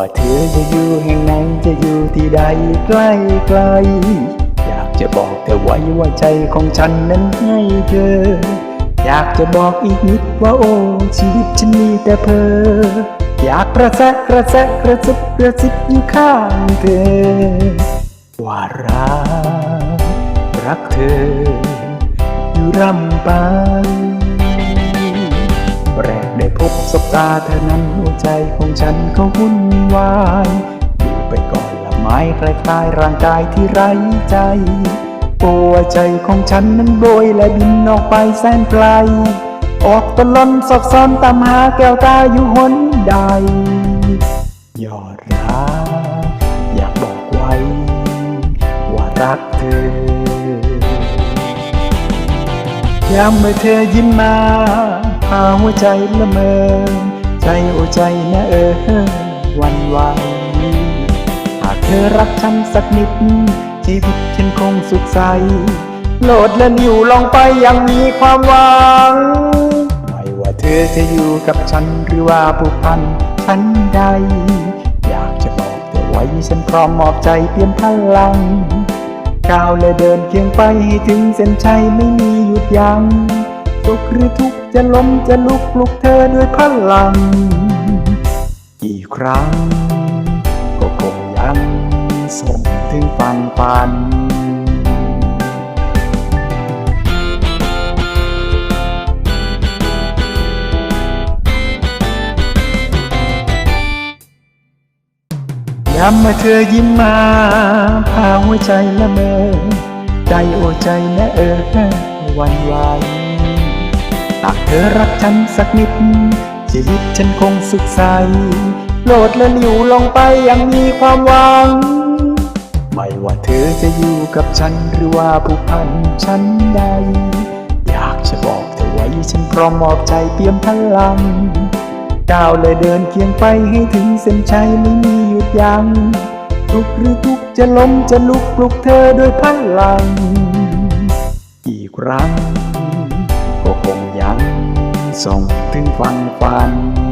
ไม่ว่าเธอจะอยู่แห่งไหนจะอยู่ที่ใดใกล้ไกล อยากจะบอกเธอไว้ว่าใจของฉันนั้นให้เธอ อยากจะบอกอีกนิดว่าโอ้ชีวิตฉันมีแต่เพออยากกระแซะกระแซะกระซิบกระซิบอยู่ข้างเธอ ว่ารักรักเธอ อยู่ร่ำไป พบสบตาเธอนั้นหัวใจของฉันก็วุ่นวายอยู่ไปก่อนละไม้คล้ายๆร่างกายที่ไร้ใจโอ้ใจของฉันนั้นโบยและบินออกไปแสนไกล ออกตะลอนสอบซ้อนตามหาแก้วตาอยู่หนใดยอดรักอยากบอกไว้ ว่ารักเธอยามเมื่อเธอยิ้มมา พาหัวใจละเมอใจโอใจนะเออวันไหวหากเธอรักฉันสักนิด ชีวิตฉันคงสุขใส โลดและนิ่วลองไปยังมีความหวัง ไม่ว่าเธอจะอยู่กับฉันหรือว่าผูกพันฉันใด อยากจะบอกเธอไว้ฉันพร้อมมอบใจเปลี่ยนพลังก้าวและเดินเคียงไปให้ถึงเส้นชัยไม่มีหยุดยัง้ง สุขหรือทุกข์จะล้มจะลุกปลุกเธอด้วยพลัง กี่ครั้ง ก็คงยังส่งถึงฝันฝันยามเมื่อเธอยิ้มมา พาหัวใจละเมอ ใจโอใจนะเออวันไหว หากเธอรักฉันสักนิด ชีวิตฉันคงสุขใส โลดและหลิวลงไปยังมีความหวัง ไม่ว่าเธอจะอยู่กับฉันหรือว่าผูกพันฉันใด อยากจะบอกเธอไว้ฉันพร้อมมอบใจเปี่ยมพลังก้าวและเดินเคียงไปให้ถึงเส้นชัยไม่มีหยุดยัง้งทุกหรือทุกจะล้มจะลุกปลุกเธอด้วยพลังกี่ครั้ง ส่งถึงฟังฝัน